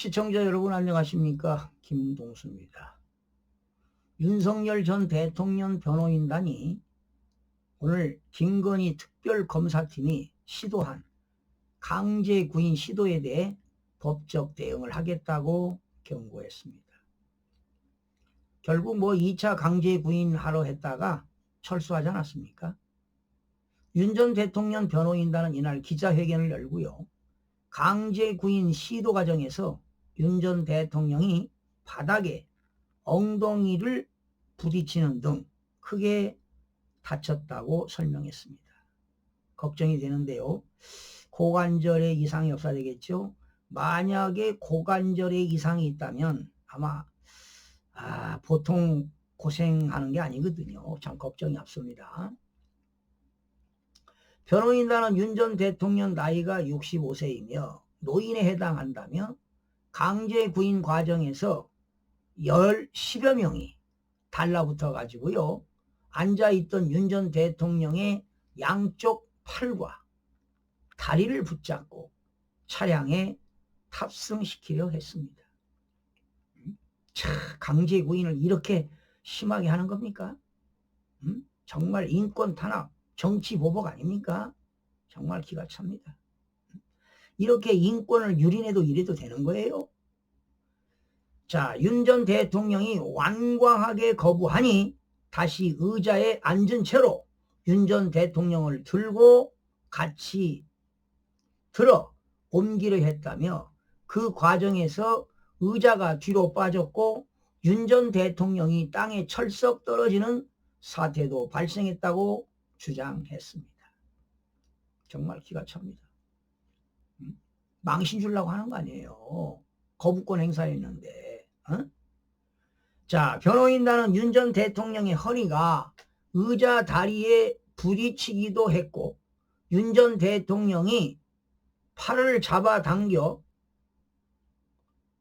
시청자 여러분 안녕하십니까 김동수입니다. 윤석열 전 대통령 변호인단이 오늘 김건희 특별검사팀이 시도한 강제 구인 시도에 대해 법적 대응을 하겠다고 경고했습니다. 결국 뭐 2차 강제 구인하러 했다가 철수하지 않았습니까? 윤 전 대통령 변호인단은 이날 기자회견을 열고요. 강제 구인 시도 과정에서 윤 전 대통령이 바닥에 엉덩이를 부딪히는 등 크게 다쳤다고 설명했습니다. 걱정이 되는데요. 고관절에 이상이 없어야 되겠죠. 만약에 고관절에 이상이 있다면 아마 아, 보통 고생하는 게 아니거든요. 참 걱정이 앞섭니다. 변호인단은 윤 전 대통령 나이가 65세이며 노인에 해당한다며 강제 구인 과정에서 열 10여 명이 달라붙어 가지고요. 앉아있던 윤 전 대통령의 양쪽 팔과 다리를 붙잡고 차량에 탑승시키려 했습니다. 차, 강제 구인을 이렇게 심하게 하는 겁니까? 음? 정말 인권 탄압, 정치 보복 아닙니까? 정말 기가 찹니다. 이렇게 인권을 유린해도 이래도 되는 거예요? 자, 윤 전 대통령이 완광하게 거부하니 다시 의자에 앉은 채로 윤 전 대통령을 들고 같이 들어 옮기려 했다며 그 과정에서 의자가 뒤로 빠졌고 윤 전 대통령이 땅에 철썩 떨어지는 사태도 발생했다고 주장했습니다. 정말 기가 찹니다. 음? 망신 주려고 하는 거 아니에요. 거부권 행사했는데. 어? 자, 변호인단은 윤 전 대통령의 허리가 의자 다리에 부딪히기도 했고 윤 전 대통령이 팔을 잡아당겨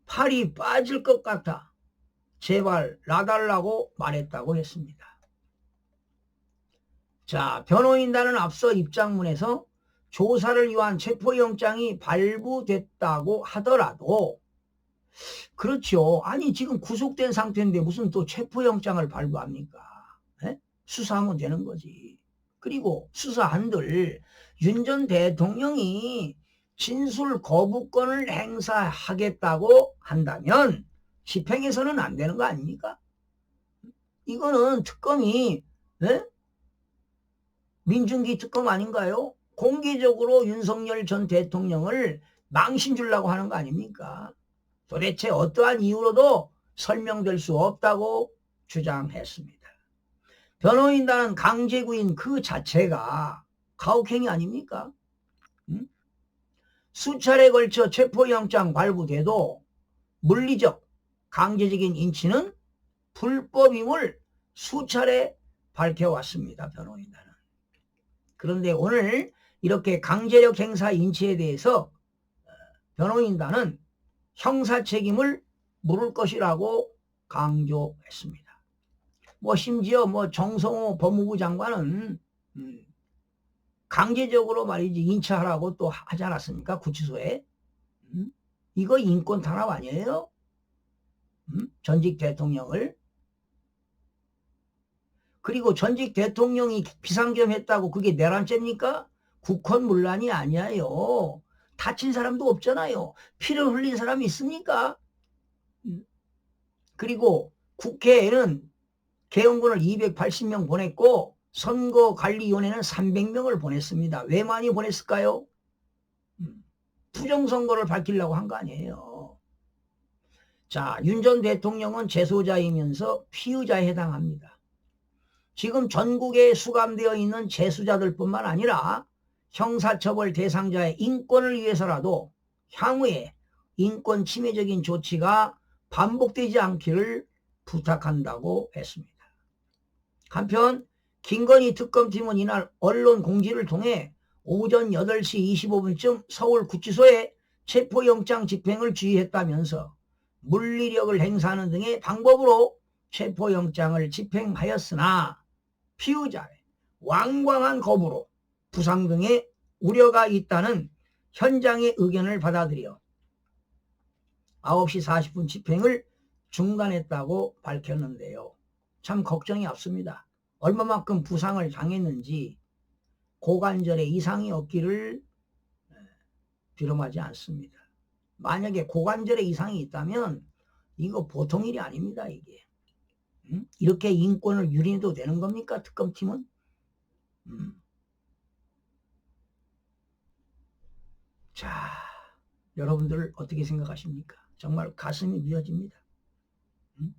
팔이 빠질 것 같아 제발 놔달라고 말했다고 했습니다. 자, 변호인단은 앞서 입장문에서 조사를 위한 체포영장이 발부됐다고 하더라도 그렇죠. 아니 지금 구속된 상태인데 무슨 또 체포영장을 발부합니까? 에? 수사하면 되는 거지. 그리고 수사한들 윤 전 대통령이 진술 거부권을 행사하겠다고 한다면 집행해서는 안 되는 거 아닙니까? 이거는 특검이 에? 민중기 특검 아닌가요? 공개적으로 윤석열 전 대통령을 망신 주려고 하는 거 아닙니까? 도대체 어떠한 이유로도 설명될 수 없다고 주장했습니다. 변호인단은 강제구인 그 자체가 가혹행위 아닙니까? 음? 수차례 걸쳐 체포영장 발부돼도 물리적 강제적인 인치는 불법임을 수차례 밝혀왔습니다. 변호인단은. 그런데 오늘 이렇게 강제력 행사 인치에 대해서 어, 변호인단은 형사 책임을 물을 것이라고 강조했습니다. 뭐 심지어 뭐 정성호 법무부 장관은 음, 강제적으로 말이지 인차하라고 또 하지 않았습니까? 구치소에. 음? 이거 인권 탄압 아니에요? 음? 전직 대통령을. 그리고 전직 대통령이 비상겸했다고 그게 내란죄입니까? 국헌 문란이 아니에요. 다친 사람도 없잖아요. 피를 흘린 사람이 있습니까? 음. 그리고 국회에는 개헌군을 280명 보냈고 선거관리위원회는 300명을 보냈습니다. 왜 많이 보냈을까요? 음. 부정선거를 밝히려고 한 거 아니에요. 자, 윤 전 대통령은 재소자이면서 피의자에 해당합니다. 지금 전국에 수감되어 있는 재수자들 뿐만 아니라 형사처벌 대상자의 인권을 위해서라도 향후에 인권 침해적인 조치가 반복되지 않기를 부탁한다고 했습니다. 한편 김건희 특검팀은 이날 언론 공지를 통해 오전 8시 25분쯤 서울구치소에 체포영장 집행을 지휘했다면서 물리력을 행사하는 등의 방법으로 체포영장을 집행하였으나 피의자의 완강한 거부로 부상 등의 우려가 있다는 현장의 의견을 받아들여 9시 40분 집행을 중단했다고 밝혔는데요. 참 걱정이 없습니다. 얼마만큼 부상을 당했는지 고관절에 이상이 없기를 네, 비름하지 않습니다. 만약에 고관절에 이상이 있다면 이거 보통 일이 아닙니다, 이게. 음? 이렇게 인권을 유린해도 되는 겁니까, 특검팀은? 음. 자, 여러분들 어떻게 생각하십니까? 정말 가슴이 미어집니다. 음?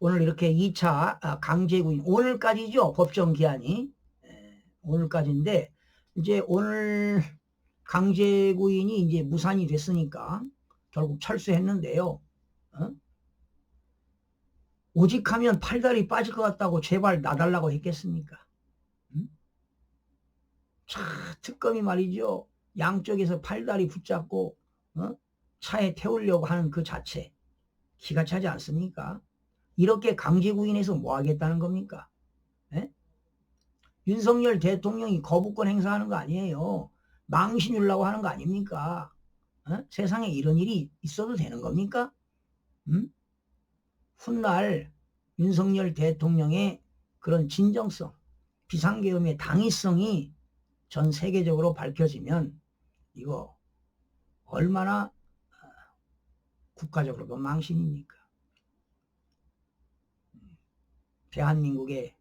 오늘 이렇게 2차 아, 강제구인 오늘까지죠 법정 기한이 에, 오늘까지인데 이제 오늘 강제구인이 이제 무산이 됐으니까 결국 철수했는데요. 어? 오직 하면 팔다리 빠질 것 같다고 제발 놔달라고 했겠습니까? 음? 차 특검이 말이죠. 양쪽에서 팔다리 붙잡고 어? 차에 태우려고 하는 그 자체 기가 차지 않습니까? 이렇게 강제구인해서 뭐 하겠다는 겁니까? 에? 윤석열 대통령이 거부권 행사하는 거 아니에요. 망신 주려고 하는 거 아닙니까? 어? 세상에 이런 일이 있어도 되는 겁니까? 음? 훗날 윤석열 대통령의 그런 진정성, 비상계엄의 당위성이 전 세계적으로 밝혀지면 이거 얼마나 어, 국가적으로도 망신입니까? 대한민국의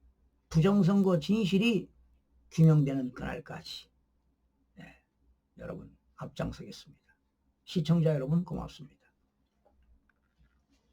부정선거 진실이 규명되는 그날까지 네, 여러분 앞장서겠습니다. 시청자 여러분 고맙습니다.